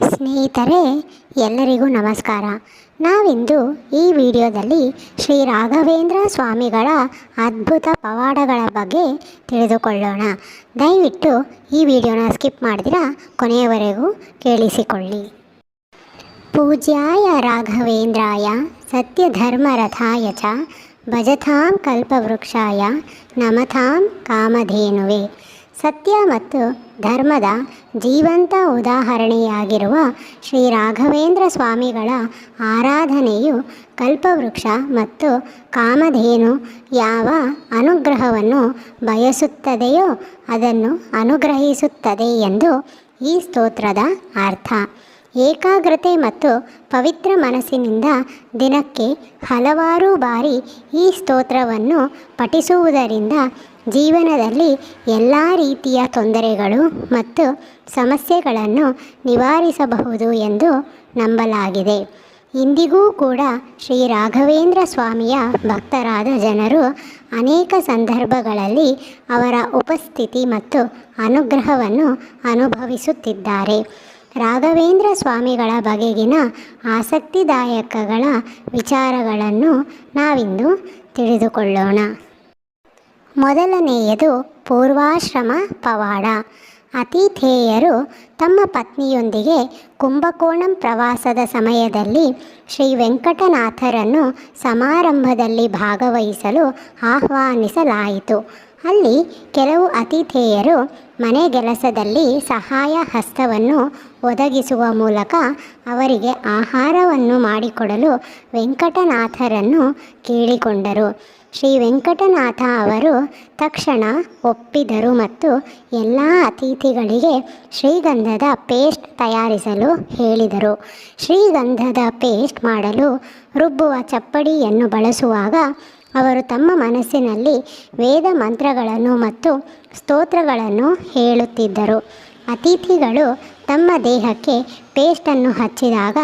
ಸ್ನೇಹಿತರೆ, ಎಲ್ಲರಿಗೂ ನಮಸ್ಕಾರ. ನಾವಿಂದು ಈ ವಿಡಿಯೋದಲ್ಲಿ ಶ್ರೀ ರಾಘವೇಂದ್ರ ಸ್ವಾಮಿಗಳ ಅದ್ಭುತ ಪವಾಡಗಳ ಬಗ್ಗೆ ತಿಳಿದುಕೊಳ್ಳೋಣ. ದಯವಿಟ್ಟು ಈ ವಿಡಿಯೋನ ಸ್ಕಿಪ್ ಮಾಡಿದಿರ, ಕೊನೆಯವರೆಗೂ ಕೇಳಿಸಿಕೊಳ್ಳಿ. ಪೂಜ್ಯಾಯ ರಾಘವೇಂದ್ರಾಯ, ಸತ್ಯಧರ್ಮರಥಾಯ ಚ, ಭಜತಾಂ ಕಲ್ಪವೃಕ್ಷಾಯ, ನಮತಾಂ ಕಾಮಧೇನುವೆ. ಸತ್ಯ ಮತ್ತು ಧರ್ಮದ ಜೀವಂತ ಉದಾಹರಣೆಯಾಗಿರುವ ಶ್ರೀ ರಾಘವೇಂದ್ರ ಸ್ವಾಮಿಗಳ ಆರಾಧನೆಯು ಕಲ್ಪವೃಕ್ಷ ಮತ್ತು ಕಾಮಧೇನು ಯಾವ ಅನುಗ್ರಹವನ್ನು ಬಯಸುತ್ತದೆಯೋ ಅದನ್ನು ಅನುಗ್ರಹಿಸುತ್ತದೆ ಎಂದು ಈ ಸ್ತೋತ್ರದ ಅರ್ಥ. ಏಕಾಗ್ರತೆ ಮತ್ತು ಪವಿತ್ರ ಮನಸ್ಸಿನಿಂದ ದಿನಕ್ಕೆ ಹಲವಾರು ಬಾರಿ ಈ ಸ್ತೋತ್ರವನ್ನು ಪಠಿಸುವುದರಿಂದ ಜೀವನದಲ್ಲಿ ಎಲ್ಲ ರೀತಿಯ ತೊಂದರೆಗಳು ಮತ್ತು ಸಮಸ್ಯೆಗಳನ್ನು ನಿವಾರಿಸಬಹುದು ಎಂದು ನಂಬಲಾಗಿದೆ. ಇಂದಿಗೂ ಕೂಡ ಶ್ರೀ ರಾಘವೇಂದ್ರ ಸ್ವಾಮಿಯ ಭಕ್ತರಾದ ಜನರು ಅನೇಕ ಸಂದರ್ಭಗಳಲ್ಲಿ ಅವರ ಉಪಸ್ಥಿತಿ ಮತ್ತು ಅನುಗ್ರಹವನ್ನು ಅನುಭವಿಸುತ್ತಿದ್ದಾರೆ. ರಾಘವೇಂದ್ರ ಸ್ವಾಮಿಗಳ ಬಗೆಗಿನ ಆಸಕ್ತಿದಾಯಕಗಳ ವಿಚಾರಗಳನ್ನು ನಾವಿಂದು ತಿಳಿದುಕೊಳ್ಳೋಣ. ಮೊದಲನೆಯದು ಪೂರ್ವಾಶ್ರಮ ಪವಾಡ. ಅತಿಥೇಯರು ತಮ್ಮ ಪತ್ನಿಯೊಂದಿಗೆ ಕುಂಭಕೋಣಂ ಪ್ರವಾಸದ ಸಮಯದಲ್ಲಿ ಶ್ರೀ ವೆಂಕಟನಾಥರನ್ನು ಸಮಾರಂಭದಲ್ಲಿ ಭಾಗವಹಿಸಲು ಆಹ್ವಾನಿಸಲಾಯಿತು. ಅಲ್ಲಿ ಕೆಲವು ಅತಿಥೇಯರು ಮನೆಗೆಲಸದಲ್ಲಿ ಸಹಾಯ ಹಸ್ತವನ್ನು ಒದಗಿಸುವ ಮೂಲಕ ಅವರಿಗೆ ಆಹಾರವನ್ನು ಮಾಡಿಕೊಡಲು ವೆಂಕಟನಾಥರನ್ನು ಕೇಳಿಕೊಂಡರು. ಶ್ರೀ ವೆಂಕಟನಾಥ ಅವರು ತಕ್ಷಣ ಒಪ್ಪಿದರು ಮತ್ತು ಎಲ್ಲ ಅತಿಥಿಗಳಿಗೆ ಶ್ರೀಗಂಧದ ಪೇಸ್ಟ್ ತಯಾರಿಸಲು ಹೇಳಿದರು. ಶ್ರೀಗಂಧದ ಪೇಸ್ಟ್ ಮಾಡಲು ರುಬ್ಬುವ ಚಪ್ಪಡಿಯನ್ನು ಬಳಸುವಾಗ ಅವರು ತಮ್ಮ ಮನಸ್ಸಿನಲ್ಲಿ ವೇದ ಮಂತ್ರಗಳನ್ನು ಮತ್ತು ಸ್ತೋತ್ರಗಳನ್ನು ಹೇಳುತ್ತಿದ್ದರು. ಅತಿಥಿಗಳು ತಮ್ಮ ದೇಹಕ್ಕೆ ಪೇಸ್ಟನ್ನು ಹಚ್ಚಿದಾಗ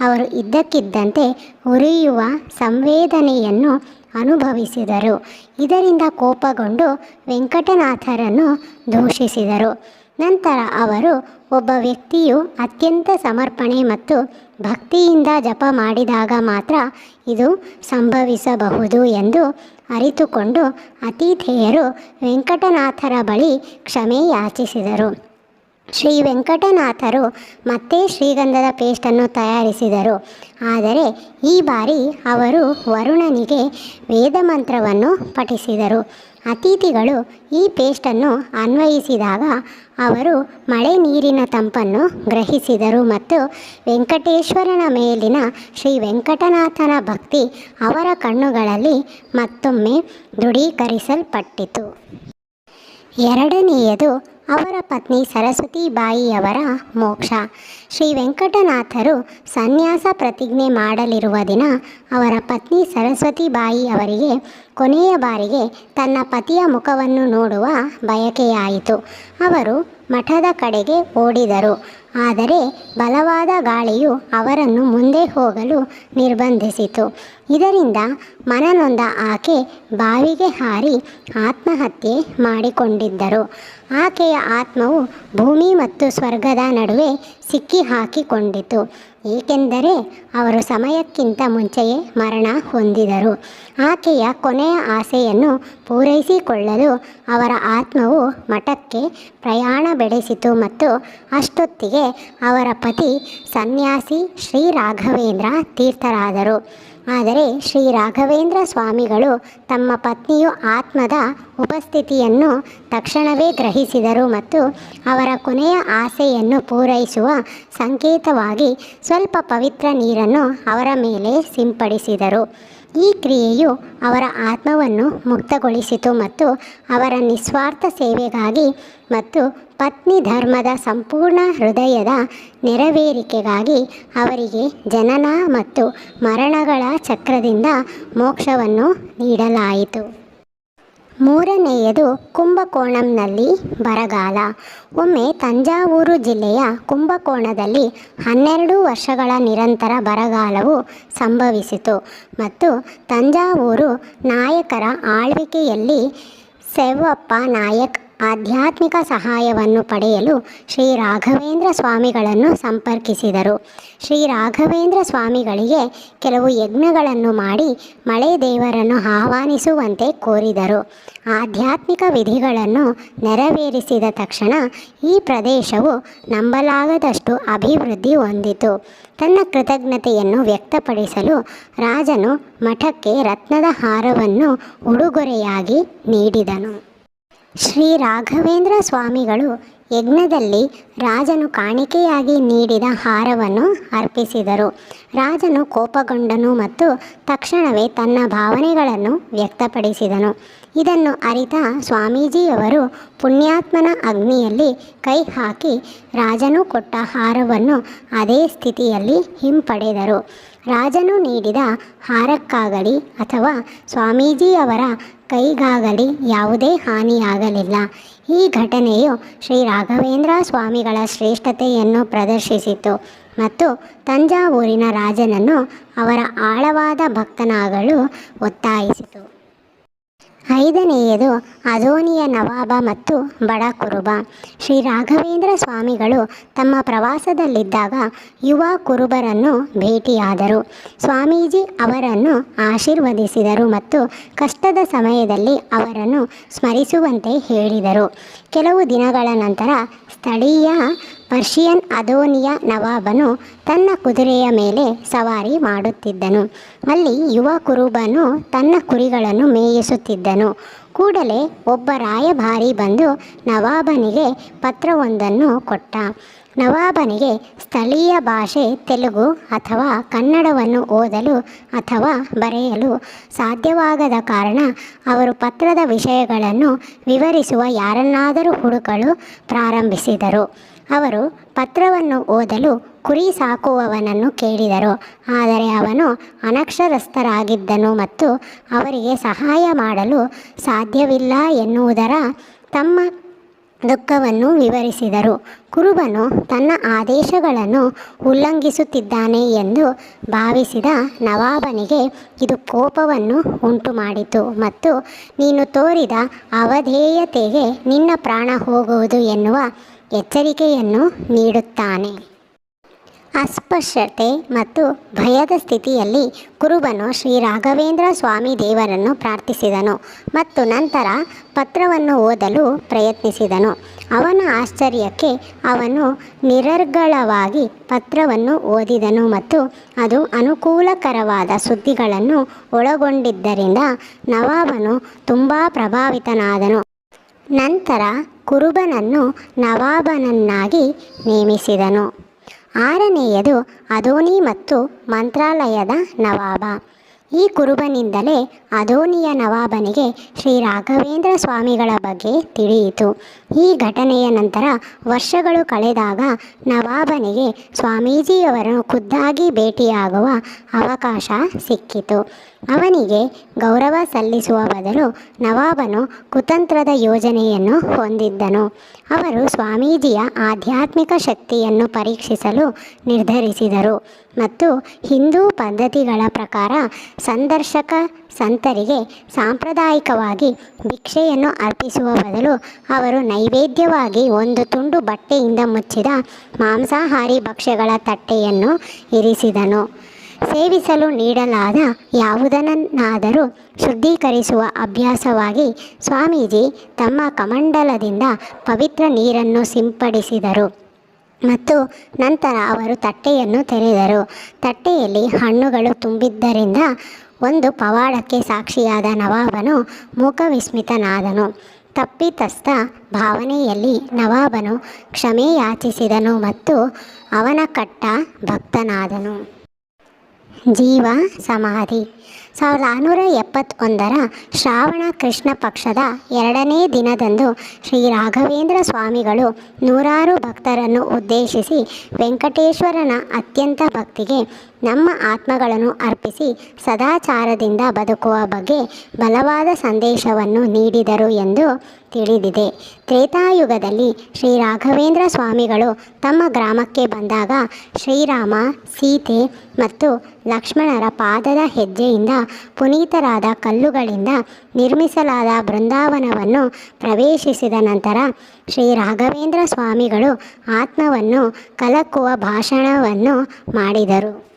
ಅವರು ಇದ್ದಕ್ಕಿದ್ದಂತೆ ಉರಿಯುವ ಸಂವೇದನೆಯನ್ನು ಅನುಭವಿಸಿದರು. ಇದರಿಂದ ಕೋಪಗೊಂಡು ವೆಂಕಟನಾಥರನ್ನು ದೂಷಿಸಿದರು. ನಂತರ ಅವರು ಒಬ್ಬ ವ್ಯಕ್ತಿಯು ಅತ್ಯಂತ ಸಮರ್ಪಣೆ ಮತ್ತು ಭಕ್ತಿಯಿಂದ ಜಪ ಮಾಡಿದಾಗ ಮಾತ್ರ ಇದು ಸಂಭವಿಸಬಹುದು ಎಂದು ಅರಿತುಕೊಂಡು ಅತಿಥೇಯರು ವೆಂಕಟನಾಥರ ಬಳಿ ಕ್ಷಮೆ ಯಾಚಿಸಿದರು. ಶ್ರೀ ವೆಂಕಟನಾಥರು ಮತ್ತೆ ಶ್ರೀಗಂಧದ ಪೇಸ್ಟನ್ನು ತಯಾರಿಸಿದರು. ಆದರೆ ಈ ಬಾರಿ ಅವರು ವರುಣನಿಗೆ ವೇದಮಂತ್ರವನ್ನು ಪಠಿಸಿದರು. ಅತಿಥಿಗಳು ಈ ಪೇಸ್ಟನ್ನು ಅನ್ವಯಿಸಿದಾಗ ಅವರು ಮಳೆ ನೀರಿನ ತಂಪನ್ನು ಗ್ರಹಿಸಿದರು ಮತ್ತು ವೆಂಕಟೇಶ್ವರನ ಮೇಲಿನ ಶ್ರೀ ವೆಂಕಟನಾಥನ ಭಕ್ತಿ ಅವರ ಕಣ್ಣುಗಳಲ್ಲಿ ಮತ್ತೊಮ್ಮೆ ದೃಢೀಕರಿಸಲ್ಪಟ್ಟಿತು. ಎರಡನೆಯದು ಅವರ ಪತ್ನಿ ಸರಸ್ವತಿ ಬಾಯಿಯವರ ಮೋಕ್ಷ. ಶ್ರೀ ವೆಂಕಟನಾಥರು ಸನ್ಯಾಸ ಪ್ರತಿಜ್ಞೆ ಮಾಡಲಿರುವ ದಿನ ಅವರ ಪತ್ನಿ ಸರಸ್ವತಿ ಬಾಯಿ ಅವರಿಗೆ ಕೊನೆಯ ಬಾರಿಗೆ ತನ್ನ ಪತಿಯ ಮುಖವನ್ನು ನೋಡುವ ಬಯಕೆಯಾಯಿತು. ಅವರು ಮಠದ ಕಡೆಗೆ ಓಡಿದರು. ಆದರೆ ಬಲವಾದ ಗಾಳಿಯು ಅವರನ್ನು ಮುಂದೆ ಹೋಗಲು ನಿರ್ಬಂಧಿಸಿತು. ಇದರಿಂದ ಮನನೊಂದ ಆಕೆ ಬಾವಿಗೆ ಹಾರಿ ಆತ್ಮಹತ್ಯೆ ಮಾಡಿಕೊಂಡಿದ್ದರು. ಆಕೆಯ ಆತ್ಮವು ಭೂಮಿ ಮತ್ತು ಸ್ವರ್ಗದ ನಡುವೆ ಸಿಕ್ಕಿ ಹಾಕಿಕೊಂಡಿತು ಏಕೆಂದರೆ ಅವರು ಸಮಯಕ್ಕಿಂತ ಮುಂಚೆಯೇ ಮರಣ ಹೊಂದಿದರು. ಆಕೆಯ ಕೊನೆಯ ಆಸೆಯನ್ನು ಪೂರೈಸಿಕೊಳ್ಳಲು ಅವರ ಆತ್ಮವು ಮಠಕ್ಕೆ ಪ್ರಯಾಣ ಬೆಳೆಸಿತು ಮತ್ತು ಅಷ್ಟೊತ್ತಿಗೆ ಅವರ ಪತಿ ಸನ್ಯಾಸಿ ಶ್ರೀ ರಾಘವೇಂದ್ರ ತೀರ್ಥರಾದರು. ಆದರೆ ಶ್ರೀ ರಾಘವೇಂದ್ರ ಸ್ವಾಮಿಗಳು ತಮ್ಮ ಪತ್ನಿಯು ಆತ್ಮದ ಉಪಸ್ಥಿತಿಯನ್ನು ತಕ್ಷಣವೇ ಗ್ರಹಿಸಿದರು ಮತ್ತು ಅವರ ಕೊನೆಯ ಆಸೆಯನ್ನು ಪೂರೈಸುವ ಸಂಕೇತವಾಗಿ ಸ್ವಲ್ಪ ಪವಿತ್ರ ನೀರನ್ನು ಅವರ ಮೇಲೆ ಸಿಂಪಡಿಸಿದರು. ಈ ಕ್ರಿಯೆಯು ಅವರ ಆತ್ಮವನ್ನು ಮುಕ್ತಗೊಳಿಸಿತು ಮತ್ತು ಅವರ ನಿಸ್ವಾರ್ಥ ಸೇವೆಗಾಗಿ ಮತ್ತು ಪತ್ನಿ ಧರ್ಮದ ಸಂಪೂರ್ಣ ಹೃದಯದ ನೆರವೇರಿಕೆಗಾಗಿ ಅವರಿಗೆ ಜನನ ಮತ್ತು ಮರಣಗಳ ಚಕ್ರದಿಂದ ಮೋಕ್ಷವನ್ನು ನೀಡಲಾಯಿತು. ಮೂರನೆಯದು ಕುಂಭಕೋಣಂನಲ್ಲಿ ಬರಗಾಲ. ಒಮ್ಮೆ ತಂಜಾವೂರು ಜಿಲ್ಲೆಯ ಕುಂಭಕೋಣದಲ್ಲಿ ಹನ್ನೆರಡು ವರ್ಷಗಳ ನಿರಂತರ ಬರಗಾಲವು ಸಂಭವಿಸಿತು ಮತ್ತು ತಂಜಾವೂರು ನಾಯಕರ ಆಳ್ವಿಕೆಯಲ್ಲಿ ಸೆವ್ವಪ್ಪ ನಾಯಕ್ ಆಧ್ಯಾತ್ಮಿಕ ಸಹಾಯವನ್ನು ಪಡೆಯಲು ಶ್ರೀ ರಾಘವೇಂದ್ರ ಸ್ವಾಮಿಗಳನ್ನು ಸಂಪರ್ಕಿಸಿದರು. ಶ್ರೀ ರಾಘವೇಂದ್ರ ಸ್ವಾಮಿಗಳಿಗೆ ಕೆಲವು ಯಜ್ಞಗಳನ್ನು ಮಾಡಿ ಮಳೆ ದೇವರನ್ನು ಆಹ್ವಾನಿಸುವಂತೆ ಕೋರಿದರು. ಆಧ್ಯಾತ್ಮಿಕ ವಿಧಿಗಳನ್ನು ನೆರವೇರಿಸಿದ ತಕ್ಷಣ ಈ ಪ್ರದೇಶವು ನಂಬಲಾಗದಷ್ಟು ಅಭಿವೃದ್ಧಿ ಹೊಂದಿತು. ತನ್ನ ಕೃತಜ್ಞತೆಯನ್ನು ವ್ಯಕ್ತಪಡಿಸಲು ರಾಜನು ಮಠಕ್ಕೆ ರತ್ನದ ಹಾರವನ್ನು ಉಡುಗೊರೆಯಾಗಿ ನೀಡಿದನು. ಶ್ರೀ ರಾಘವೇಂದ್ರ ಸ್ವಾಮಿಗಳು ಯಜ್ಞದಲ್ಲಿ ರಾಜನು ಕಾಣಿಕೆಯಾಗಿ ನೀಡಿದ ಹಾರವನ್ನು ಅರ್ಪಿಸಿದರು. ರಾಜನು ಕೋಪಗೊಂಡನು ಮತ್ತು ತಕ್ಷಣವೇ ತನ್ನ ಭಾವನೆಗಳನ್ನು ವ್ಯಕ್ತಪಡಿಸಿದನು. ಇದನ್ನು ಅರಿತ ಸ್ವಾಮೀಜಿಯವರು ಪುಣ್ಯಾತ್ಮನ ಅಗ್ನಿಯಲ್ಲಿ ಕೈ ಹಾಕಿ ರಾಜನು ಕೊಟ್ಟ ಹಾರವನ್ನು ಅದೇ ಸ್ಥಿತಿಯಲ್ಲಿ ಹಿಂಪಡೆದರು. ರಾಜನು ನೀಡಿದ ಹಾರಕ್ಕಾಗಲಿ ಅಥವಾ ಸ್ವಾಮೀಜಿಯವರ ಕೈಗಾಗಲಿ, ಯಾವುದೇ ಹಾನಿಯಾಗಲಿಲ್ಲ. ಈ ಘಟನೆಯು ಶ್ರೀ ರಾಘವೇಂದ್ರ ಸ್ವಾಮಿಗಳ ಶ್ರೇಷ್ಠತೆಯನ್ನು ಪ್ರದರ್ಶಿಸಿತು ಮತ್ತು ತಂಜಾವೂರಿನ ರಾಜನನ್ನು ಅವರ ಆಳವಾದ ಭಕ್ತನಾಗಲು ಒತ್ತಾಯಿಸಿತು. ಐದನೆಯದು ಅದೋನಿಯ ನವಾಬ ಮತ್ತು ಬಡ ಕುರುಬ. ಶ್ರೀ ರಾಘವೇಂದ್ರ ಸ್ವಾಮಿಗಳು ತಮ್ಮ ಪ್ರವಾಸದಲ್ಲಿದ್ದಾಗ ಯುವ ಕುರುಬರನ್ನು ಭೇಟಿಯಾದರು. ಸ್ವಾಮೀಜಿ ಅವರನ್ನು ಆಶೀರ್ವದಿಸಿದರು ಮತ್ತು ಕಷ್ಟದ ಸಮಯದಲ್ಲಿ ಅವರನ್ನು ಸ್ಮರಿಸುವಂತೆ ಹೇಳಿದರು. ಕೆಲವು ದಿನಗಳ ನಂತರ ಸ್ಥಳೀಯ ಪರ್ಷಿಯನ್ ಅದೋನಿಯ ನವಾಬನು ತನ್ನ ಕುದುರೆಯ ಮೇಲೆ ಸವಾರಿ ಮಾಡುತ್ತಿದ್ದನು. ಅಲ್ಲಿ ಯುವ ಕುರುಬನು ತನ್ನ ಕುರಿಗಳನ್ನು ಮೇಯಿಸುತ್ತಿದ್ದನು. ಕೂಡಲೇ ಒಬ್ಬ ರಾಯಭಾರಿ ಬಂದು ನವಾಬನಿಗೆ ಪತ್ರವೊಂದನ್ನು ಕೊಟ್ಟ. ನವಾಬನಿಗೆ ಸ್ಥಳೀಯ ಭಾಷೆ ತೆಲುಗು ಅಥವಾ ಕನ್ನಡವನ್ನು ಓದಲು ಅಥವಾ ಬರೆಯಲು ಸಾಧ್ಯವಾಗದ ಕಾರಣ ಅವರು ಪತ್ರದ ವಿಷಯಗಳನ್ನು ವಿವರಿಸುವ ಯಾರನ್ನಾದರೂ ಹುಡುಕಲು ಪ್ರಾರಂಭಿಸಿದರು. ಅವರು ಪತ್ರವನ್ನು ಓದಲು ಕುರಿ ಸಾಕುವವನನ್ನು ಕೇಳಿದರು. ಆದರೆ ಅವನು ಅನಕ್ಷರಸ್ಥರಾಗಿದ್ದನು ಮತ್ತು ಅವರಿಗೆ ಸಹಾಯ ಮಾಡಲು ಸಾಧ್ಯವಿಲ್ಲ ಎನ್ನುವುದರ ತಮ್ಮ ದುಃಖವನ್ನು ವಿವರಿಸಿದರು. ಕುರುಬನು ತನ್ನ ಆದೇಶಗಳನ್ನು ಉಲ್ಲಂಘಿಸುತ್ತಿದ್ದಾನೆ ಎಂದು ಭಾವಿಸಿದ ನವಾಬನಿಗೆ ಇದು ಕೋಪವನ್ನು ಉಂಟುಮಾಡಿತು ಮತ್ತು, ನೀನು ತೋರಿದ ಅವಧೇಯತೆಗೆ ನಿನ್ನ ಪ್ರಾಣ ಹೋಗುವುದು ಎನ್ನುವ ಎಚ್ಚರಿಕೆಯನ್ನು ನೀಡುತ್ತಾನೆ. ಅಸ್ಪಷ್ಟತೆ ಮತ್ತು ಭಯದ ಸ್ಥಿತಿಯಲ್ಲಿ ಕುರುಬನು ಶ್ರೀ ರಾಘವೇಂದ್ರ ಸ್ವಾಮಿ ದೇವರನ್ನು ಪ್ರಾರ್ಥಿಸಿದನು ಮತ್ತು ನಂತರ ಪತ್ರವನ್ನು ಓದಲು ಪ್ರಯತ್ನಿಸಿದನು. ಅವನ ಆಶ್ಚರ್ಯಕ್ಕೆ ಅವನು ನಿರರ್ಗಳವಾಗಿ ಪತ್ರವನ್ನು ಓದಿದನು ಮತ್ತು ಅದು ಅನುಕೂಲಕರವಾದ ಸುದ್ದಿಗಳನ್ನು ಒಳಗೊಂಡಿದ್ದರಿಂದ ನವಾಬನು ತುಂಬ ಪ್ರಭಾವಿತನಾದನು. ನಂತರ ಕುರುಬನನ್ನು ನವಾಬನನ್ನಾಗಿ ನೇಮಿಸಿದನು. ಆರನೆಯದು ಅದೋನಿ ಮತ್ತು ಮಂತ್ರಾಲಯದ ನವಾಬ. ಈ ಕುರುಬನಿಂದಲೇ ಅದೋನಿಯ ನವಾಬನಿಗೆ ಶ್ರೀ ರಾಘವೇಂದ್ರ ಸ್ವಾಮಿಗಳ ಬಗ್ಗೆ ತಿಳಿಯಿತು. ಈ ಘಟನೆಯ ನಂತರ ವರ್ಷಗಳು ಕಳೆದಾಗ ನವಾಬನಿಗೆ ಸ್ವಾಮೀಜಿಯವರನ್ನು ಖುದ್ದಾಗಿ ಭೇಟಿಯಾಗುವ ಅವಕಾಶ ಸಿಕ್ಕಿತು. ಅವನಿಗೆ ಗೌರವ ಸಲ್ಲಿಸುವ ಬದಲು ನವಾಬನು ಕುತಂತ್ರದ ಯೋಜನೆಯನ್ನು ಹೊಂದಿದ್ದನು. ಅವರು ಸ್ವಾಮೀಜಿಯ ಆಧ್ಯಾತ್ಮಿಕ ಶಕ್ತಿಯನ್ನು ಪರೀಕ್ಷಿಸಲು ನಿರ್ಧರಿಸಿದರು ಮತ್ತು ಹಿಂದೂ ಪದ್ಧತಿಗಳ ಪ್ರಕಾರ ಸಂದರ್ಶಕ ಸಂತರಿಗೆ ಸಾಂಪ್ರದಾಯಿಕವಾಗಿ ಭಿಕ್ಷೆಯನ್ನು ಅರ್ಪಿಸುವ ಬದಲು ಅವರು ನೈವೇದ್ಯವಾಗಿ ಒಂದು ತುಂಡು ಬಟ್ಟೆಯಿಂದ ಮುಚ್ಚಿದ ಮಾಂಸಾಹಾರಿ ಭಕ್ಷ್ಯಗಳ ತಟ್ಟೆಯನ್ನು ಇರಿಸಿದನು. ಸೇವಿಸಲು ನೀಡಲಾದ ಯಾವುದನ್ನಾದರೂ ಶುದ್ಧೀಕರಿಸುವ ಅಭ್ಯಾಸವಾಗಿ ಸ್ವಾಮೀಜಿ ತಮ್ಮ ಕಮಂಡಲದಿಂದ ಪವಿತ್ರ ನೀರನ್ನು ಸಿಂಪಡಿಸಿದರು. ಮತ್ತು ನಂತರ ಅವರು ತಟ್ಟೆಯನ್ನು ತೆರೆದರು. ತಟ್ಟೆಯಲ್ಲಿ ಹಣ್ಣುಗಳು ತುಂಬಿದ್ದರಿಂದ ಒಂದು ಪವಾಡಕ್ಕೆ ಸಾಕ್ಷಿಯಾದ ನವಾಬನು ಮೂಕವಿಸ್ಮಿತನಾದನು. ತಪ್ಪಿತಸ್ಥ ಭಾವನೆಯಲ್ಲಿ ನವಾಬನು ಕ್ಷಮೆ ಯಾಚಿಸಿದನು ಮತ್ತು ಅವನ ಕಟ್ಟ ಭಕ್ತನಾದನು. ಜೀವ ಸಮಾಧಿ. ಸಾವಿರದ ಆರುನೂರ ಎಪ್ಪತ್ತೊಂದರ ಶ್ರಾವಣ ಕೃಷ್ಣ ಪಕ್ಷದ ಎರಡನೇ ದಿನದಂದು ಶ್ರೀ ರಾಘವೇಂದ್ರ ಸ್ವಾಮಿಗಳು ನೂರಾರು ಭಕ್ತರನ್ನು ಉದ್ದೇಶಿಸಿ ವೆಂಕಟೇಶ್ವರನ ಅತ್ಯಂತ ಭಕ್ತಿಗೆ ನಮ್ಮ ಆತ್ಮಗಳನ್ನು ಅರ್ಪಿಸಿ ಸದಾಚಾರದಿಂದ ಬದುಕುವ ಬಗ್ಗೆ ಬಲವಾದ ಸಂದೇಶವನ್ನು ನೀಡಿದರು ಎಂದು ತಿಳಿದಿದೆ. ತ್ರೇತಾಯುಗದಲ್ಲಿ ಶ್ರೀ ರಾಘವೇಂದ್ರ ಸ್ವಾಮಿಗಳು ತಮ್ಮ ಗ್ರಾಮಕ್ಕೆ ಬಂದಾಗ ಶ್ರೀರಾಮ, ಸೀತೆ ಮತ್ತು ಲಕ್ಷ್ಮಣರ ಪಾದದ ಹೆಜ್ಜೆಯಿಂದ ಪುನೀತರಾದ ಕಲ್ಲುಗಳಿಂದ ನಿರ್ಮಿಸಲಾದ ಬೃಂದಾವನವನ್ನು ಪ್ರವೇಶಿಸಿದ ನಂತರ ಶ್ರೀ ರಾಘವೇಂದ್ರ ಸ್ವಾಮಿಗಳು ಆತ್ಮವನ್ನು ಕಲಕುವ ಭಾಷಣವನ್ನು ಮಾಡಿದರು.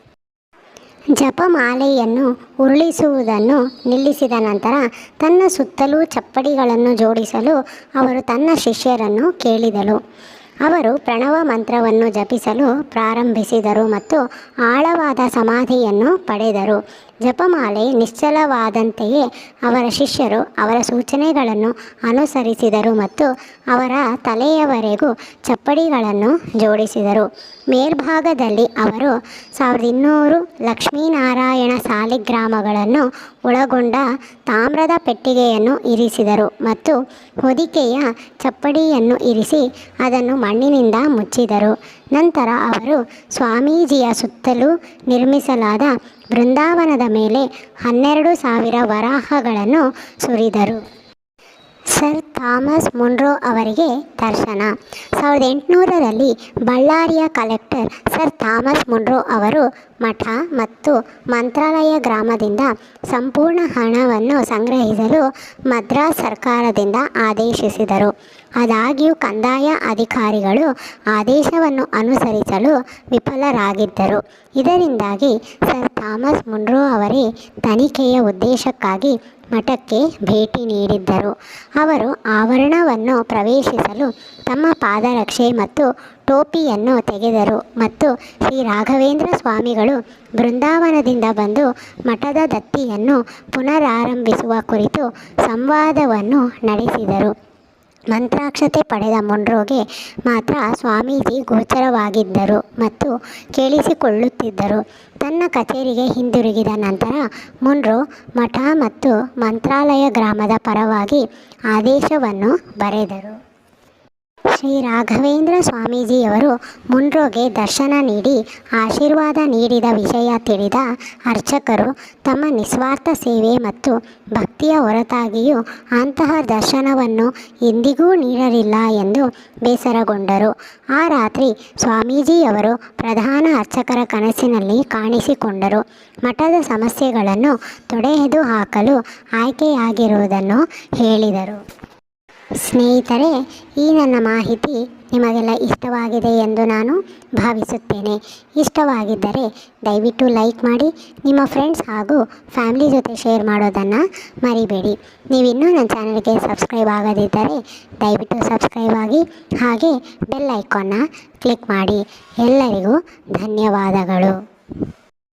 ಜಪಮಾಲೆಯನ್ನು ಉರುಳಿಸುವುದನ್ನು ನಿಲ್ಲಿಸಿದ ನಂತರ ತನ್ನ ಸುತ್ತಲೂ ಚಪ್ಪಡಿಗಳನ್ನು ಜೋಡಿಸಲು ಅವರು ತನ್ನ ಶಿಷ್ಯರನ್ನು ಕೇಳಿದಳು. ಅವರು ಪ್ರಣವ ಮಂತ್ರವನ್ನು ಜಪಿಸಲು ಪ್ರಾರಂಭಿಸಿದರು ಮತ್ತು ಆಳವಾದ ಸಮಾಧಿಯನ್ನು ಪಡೆದರು. ಜಪಮಾಲೆ ನಿಶ್ಚಲವಾದಂತೆಯೇ ಅವರ ಶಿಷ್ಯರು ಅವರ ಸೂಚನೆಗಳನ್ನು ಅನುಸರಿಸಿದರು ಮತ್ತು ಅವರ ತಲೆಯವರೆಗೂ ಚಪ್ಪಡಿಗಳನ್ನು ಜೋಡಿಸಿದರು. ಮೇಲ್ಭಾಗದಲ್ಲಿ ಅವರು ಸಾವಿರದ ಇನ್ನೂರು ಲಕ್ಷ್ಮೀನಾರಾಯಣ ಸಾಲಿಗ್ರಾಮಗಳನ್ನು ಒಳಗೊಂಡ ತಾಮ್ರದ ಪೆಟ್ಟಿಗೆಯನ್ನು ಇರಿಸಿದರು ಮತ್ತು ಹೊದಿಕೆಯ ಚಪ್ಪಡಿಯನ್ನು ಇರಿಸಿ ಅದನ್ನು ಮಣ್ಣಿನಿಂದ ಮುಚ್ಚಿದರು. ನಂತರ ಅವರು ಸ್ವಾಮೀಜಿಯ ಸುತ್ತಲೂ ನಿರ್ಮಿಸಲಾದ ಬೃಂದಾವನದ ಮೇಲೆ ಹನ್ನೆರಡು ಸಾವಿರ ವರಾಹಗಳನ್ನು ಸುರಿದರು. ಸರ್ ಥಾಮಸ್ ಮುನ್ರೋ ಅವರಿಗೆ ದರ್ಶನ. ಸಾವಿರದ ಎಂಟುನೂರರಲ್ಲಿ ಬಳ್ಳಾರಿಯ ಕಲೆಕ್ಟರ್ ಸರ್ ಥಾಮಸ್ ಮುನ್ರೋ ಅವರು ಮಠ ಮತ್ತು ಮಂತ್ರಾಲಯ ಗ್ರಾಮದಿಂದ ಸಂಪೂರ್ಣ ಹಣವನ್ನು ಸಂಗ್ರಹಿಸಲು ಮದ್ರಾಸ್ ಸರ್ಕಾರದಿಂದ ಆದೇಶಿಸಿದರು. ಆದಾಗ್ಯೂ ಕಂದಾಯ ಅಧಿಕಾರಿಗಳು ಆದೇಶವನ್ನು ಅನುಸರಿಸಲು ವಿಫಲರಾಗಿದ್ದರು. ಇದರಿಂದಾಗಿ ಸರ್ ಥಾಮಸ್ ಮುನ್ರೋ ಅವರೇ ತನಿಖೆಯ ಉದ್ದೇಶಕ್ಕಾಗಿ ಮಠಕ್ಕೆ ಭೇಟಿ ನೀಡಿದ್ದರು. ಅವರು ಆವರಣವನ್ನು ಪ್ರವೇಶಿಸಲು ತಮ್ಮ ಪಾದರಕ್ಷೆ ಮತ್ತು ಟೋಪಿಯನ್ನು ತೆಗೆದರು ಮತ್ತು ಶ್ರೀ ರಾಘವೇಂದ್ರ ಸ್ವಾಮಿಗಳು ಬೃಂದಾವನದಿಂದ ಬಂದು ಮಠದ ದತ್ತಿಯನ್ನು ಪುನರಾರಂಭಿಸುವ ಕುರಿತು ಸಂವಾದವನ್ನು ನಡೆಸಿದರು. ಮಂತ್ರಾಕ್ಷತೆ ಪಡೆದ ಮೊಂಡ್ರೋಗೆ ಮಾತ್ರ ಸ್ವಾಮೀಜಿ ಗೋಚರವಾಗಿದ್ದರು ಮತ್ತು ಕೇಳಿಸಿಕೊಳ್ಳುತ್ತಿದ್ದರು. ತನ್ನ ಕಚೇರಿಗೆ ಹಿಂದಿರುಗಿದ ನಂತರ ಮುನ್ರೋ ಮಠ ಮತ್ತು ಮಂತ್ರಾಲಯ ಗ್ರಾಮದ ಪರವಾಗಿ ಆದೇಶವನ್ನು ಬರೆದರು. ಶ್ರೀ ರಾಘವೇಂದ್ರ ಸ್ವಾಮೀಜಿಯವರು ಮುನ್ರೋಗೆ ದರ್ಶನ ನೀಡಿ ಆಶೀರ್ವಾದ ನೀಡಿದ ವಿಷಯ ತಿಳಿದ ಅರ್ಚಕರು ತಮ್ಮ ನಿಸ್ವಾರ್ಥ ಸೇವೆ ಮತ್ತು ಭಕ್ತಿಯ ಹೊರತಾಗಿಯೂ ಅಂತಹ ದರ್ಶನವನ್ನು ಎಂದಿಗೂ ನೀಡಲಿಲ್ಲ ಎಂದು ಬೇಸರಗೊಂಡರು. ಆ ರಾತ್ರಿ ಸ್ವಾಮೀಜಿಯವರು ಪ್ರಧಾನ ಅರ್ಚಕರ ಕನಸಿನಲ್ಲಿ ಕಾಣಿಸಿಕೊಂಡರು. ಮಠದ ಸಮಸ್ಯೆಗಳನ್ನು ತೊಡೆದು ಹಾಕಲು ಆಯ್ಕೆಯಾಗಿರುವುದನ್ನು ಹೇಳಿದರು. ಸ್ನೇಹಿತರೆ, ಈ ನನ್ನ ಮಾಹಿತಿ ನಿಮಗೆಲ್ಲ ಇಷ್ಟವಾಗಿದೆ ಎಂದು ನಾನು ಭಾವಿಸುತ್ತೇನೆ. ಇಷ್ಟವಾಗಿದ್ದರೆ ದಯವಿಟ್ಟು ಲೈಕ್ ಮಾಡಿ, ನಿಮ್ಮ ಫ್ರೆಂಡ್ಸ್ ಹಾಗೂ ಫ್ಯಾಮಿಲಿ ಜೊತೆ ಶೇರ್ ಮಾಡೋದನ್ನು ಮರಿಬೇಡಿ. ನೀವಿನ್ನೂ ನನ್ನ ಚಾನಲ್ಗೆ ಸಬ್ಸ್ಕ್ರೈಬ್ ಆಗದಿದ್ದರೆ ದಯವಿಟ್ಟು ಸಬ್ಸ್ಕ್ರೈಬ್ ಆಗಿ, ಹಾಗೆ ಬೆಲ್ ಐಕಾನ್ನ ಕ್ಲಿಕ್ ಮಾಡಿ. ಎಲ್ಲರಿಗೂ ಧನ್ಯವಾದಗಳು.